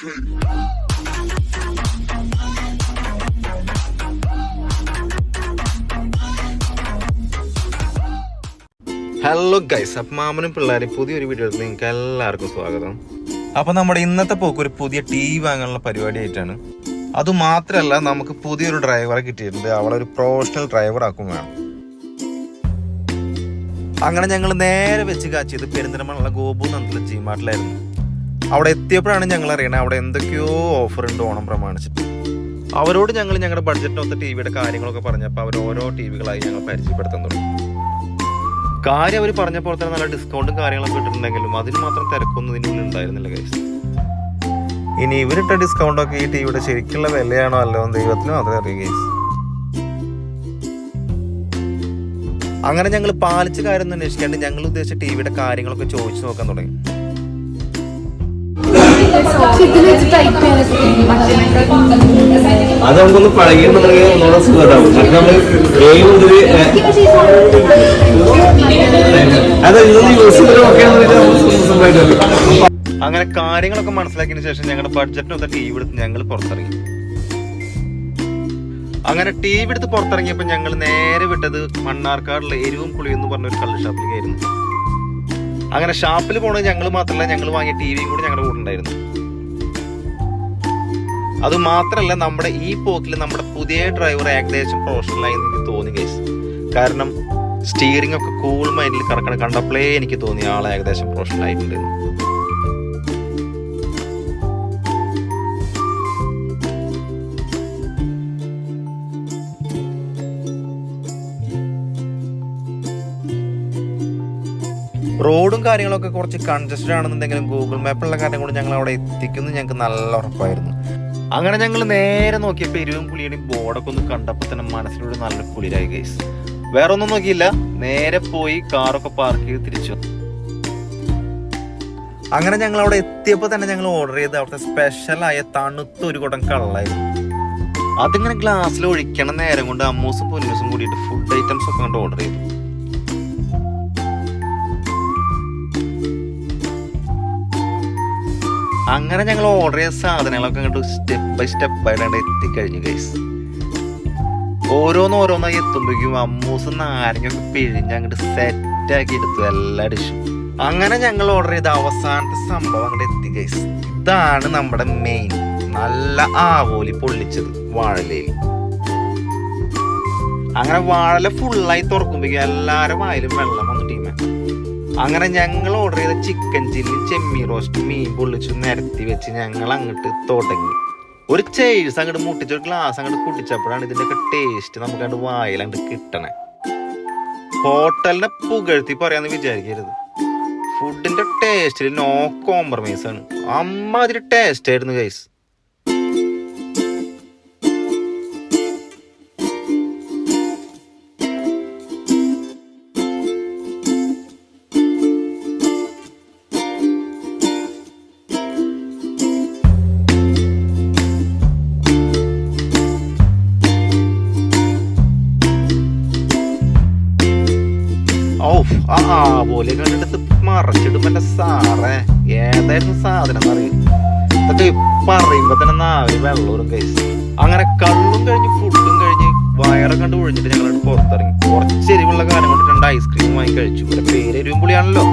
Hello guys അപ്പം മാമനും പിള്ളേരും പുതിയൊരു വീഡിയോയിൽ നിങ്ങൾക്ക് എല്ലാവർക്കും സ്വാഗതം. അപ്പം നമ്മുടെ ഇന്നത്തെ പോക്ക് ഒരു പുതിയ ടി വി വാങ്ങാനുള്ള പരിപാടി ആയിട്ടാണ് അതുമാത്രമല്ല നമുക്ക് പുതിയൊരു ഡ്രൈവറെ കിട്ടിയിട്ടുണ്ട്. അവളെ ഒരു പ്രൊഫഷണൽ ഡ്രൈവർ ആക്കും വേണം. അങ്ങനെ ഞങ്ങൾ നേരെ വെച്ച് കാച്ചിയത് പെരിന്തൽമണ്ണുള്ള ഗോപു നന്ദിലെ ജിമാർട്ടിലായിരുന്നു അവിടെ എത്തിയപ്പോഴാണ് ഞങ്ങൾ അറിയണത് അവിടെ എന്തൊക്കെയോ ഓഫർ ഉണ്ട് ഓണം പ്രമാണിച്ചിട്ട്. അവരോട് ഞങ്ങൾ ഞങ്ങളുടെ ബഡ്ജറ്റിനൊത്ത ടി വിയുടെ കാര്യങ്ങളൊക്കെ പറഞ്ഞപ്പോൾ അവർ ഓരോ ടി വികളായി ഞങ്ങൾ പരിചയപ്പെടുത്തുന്നു കാര്യം അവർ പറഞ്ഞപ്പോൾ തന്നെ നല്ല ഡിസ്കൗണ്ടും കാര്യങ്ങളൊക്കെ കിട്ടിയിട്ടുണ്ടെങ്കിലും അതിന് മാത്രം തിരക്കൊന്നും ഇതിനുള്ളിൽ ഉണ്ടായിരുന്നില്ല ഗൈസ് ഇനി ഇവരിട്ട ഡിസ്കൗണ്ടൊക്കെ ഈ ടിവിയുടെ ശരിക്കുള്ള വിലയാണോ അല്ലോ ദൈവത്തിനും മാത്രമേ അറിയൂ അങ്ങനെ ഞങ്ങൾ പാലിച്ച കാര്യം ഒന്നും അന്വേഷിക്കാണ്ട് ഞങ്ങൾ ഉദ്ദേശിച്ച ടിവിയുടെ കാര്യങ്ങളൊക്കെ ചോദിച്ചു നോക്കാൻ തുടങ്ങി. അത് നമുക്കൊന്ന് പഴകിയിട്ടുണ്ടെങ്കിൽ ഒന്നുകൂടെ സുഖമാവും മറ്റേ നമ്മൾ ഏഴ് മുതൽ അത് ഇതൊന്ന് യൂസ് ചെയ്തിട്ട് ഒക്കെ അങ്ങനെ കാര്യങ്ങളൊക്കെ മനസ്സിലാക്കിയതിനു ശേഷം ഞങ്ങളുടെ ബഡ്ജറ്റിനൊത്ത ടി വി എടുത്ത് ഞങ്ങൾ പുറത്തിറങ്ങി. അങ്ങനെ ടി വി എടുത്ത് പുറത്തിറങ്ങിയപ്പോൾ ഞങ്ങൾ നേരെ വിട്ടത് മണ്ണാർക്കാടുള്ള എരിവും പുളി എന്ന് പറഞ്ഞ ഒരു കള്ള് ഷാപ്പിലേക്കായിരുന്നു അങ്ങനെ ഷാപ്പിൽ പോണത് ഞങ്ങൾ മാത്രമല്ല ഞങ്ങൾ വാങ്ങിയ ടി വിയും കൂടി ഞങ്ങളുടെ കൂടെ ഉണ്ടായിരുന്നു. അത് മാത്രമല്ല നമ്മുടെ ഈ പോക്കിൽ നമ്മുടെ പുതിയ ഡ്രൈവർ ഏകദേശം പ്രൊഫഷണലായി എനിക്ക് തോന്നി കേസ് കാരണം സ്റ്റിയറിംഗ് ഒക്കെ കൂൾ മൈൻഡിൽ കറക്കണം കണ്ടപ്പോഴേ എനിക്ക് തോന്നി ആൾ ഏകദേശം പ്രൊഫഷണൽ ആയിട്ടുണ്ട്. റോഡും കാര്യങ്ങളൊക്കെ കുറച്ച് കൺജസ്റ്റഡ് ആണെന്നുണ്ടെങ്കിലും ഗൂഗിൾ മാപ്പിലുള്ള കാര്യം കൊണ്ട് ഞങ്ങൾ അവിടെ എത്തിക്കുന്നു. ഞങ്ങൾക്ക് നല്ല ഉറപ്പായിരുന്നു. അങ്ങനെ ഞങ്ങൾ നേരെ നോക്കിയപ്പോൾ ഇരുവും പുളിയുടെയും ബോർഡൊക്കെ ഒന്ന് കണ്ടപ്പോൾ തന്നെ മനസ്സിലൂടെ നല്ല കുളിരായി ഗൈസ് വേറെ ഒന്നും നോക്കിയില്ല. നേരെ പോയി കാറൊക്കെ പാർക്ക് ചെയ്ത് തിരിച്ചു. അങ്ങനെ ഞങ്ങൾ അവിടെ എത്തിയപ്പോൾ തന്നെ ഞങ്ങൾ ഓർഡർ ചെയ്ത് അവിടുത്തെ സ്പെഷ്യലായ തണുത്ത ഒരു കുടം കള്ളായിരുന്നു അതിങ്ങനെ ഗ്ലാസ്സിൽ ഒഴിക്കണ നേരം കൊണ്ട് അമ്മൂസും പൊന്നൂസും കൂടിയിട്ട് ഫുഡ് ഐറ്റംസ് ഒക്കെ കണ്ട് ഓർഡർ ചെയ്തു. അങ്ങനെ ഞങ്ങൾ ഓർഡർ ചെയ്ത സാധനങ്ങളൊക്കെ അങ്ങോട്ട് സ്റ്റെപ്പ് ബൈ സ്റ്റെപ്പ് ആയിട്ട് എത്തിക്കഴിഞ്ഞു ഗൈസ് ഓരോന്ന് ഓരോന്നായി എത്തുമ്പോഴേക്കും അമ്മൂസ് നാരങ്ങൊക്കെ പിഴിഞ്ഞ് അങ്ങോട്ട് സെറ്റ് ആക്കി എടുത്തു എല്ലാ ഡിഷും അങ്ങനെ ഞങ്ങൾ ഓർഡർ ചെയ്ത അവസാനത്തെ സംഭവം അങ്ങോട്ട് എത്തി ഗൈസ് ഇതാണ് നമ്മുടെ മെയിൻ നല്ല ആവോലി പൊള്ളിച്ചത് വാഴലയിൽ. അങ്ങനെ വാഴല ഫുള്ളായി തുറക്കുമ്പോഴേക്കും എല്ലാവരും വായിലും വെള്ളം വന്നു ടീമേ അങ്ങനെ ഞങ്ങൾ ഓർഡർ ചെയ്ത ചിക്കൻ ചില്ലി ചെമ്മി റോസ്റ്റ് മീൻ പൊള്ളിച്ചു നിരത്തി വെച്ച് ഞങ്ങൾ അങ്ങോട്ട് തുടങ്ങി. ഒരു ചേഴ്സ് അങ്ങോട്ട് മുട്ടിച്ച് ഒരു ഗ്ലാസ് അങ്ങോട്ട് കുട്ടിച്ചപ്പോഴാണ് ഇതിന്റെയൊക്കെ ടേസ്റ്റ് നമുക്ക് അങ്ങോട്ട് വായിൽ അങ്ങോട്ട് കിട്ടണേ. ഹോട്ടലിനെ പുകഴ്ത്തി പറയാന്ന് വിചാരിക്കരുത്. ഫുഡിന്റെ ടേസ്റ്റിൽ നോ കോംപ്രമൈസ് ആണ്. അമ്മാതിരി ടേസ്റ്റ് ആയിരുന്നു ഗൈസ് പോലെ കണ്ടിട്ട് മറച്ചിടും എന്റെ സാറേ. ഏതായിരുന്നു സാധനം എന്നറിയും ഇതൊക്കെ പറയുമ്പോ തന്നെ നാവിൽ വെള്ളവും കൈസ് അങ്ങനെ കള്ളും കഴിഞ്ഞ് ഫുഡും കഴിഞ്ഞ് വയറും കണ്ട് ഒഴിഞ്ഞിട്ട് ഞങ്ങൾ പുറത്തിറങ്ങി. കുറച്ച് എരിവുള്ള കാലം കൊണ്ട് രണ്ട് ഐസ്ക്രീം വാങ്ങി കഴിച്ചു. പേര് എരിവും പുളിയാണല്ലോ.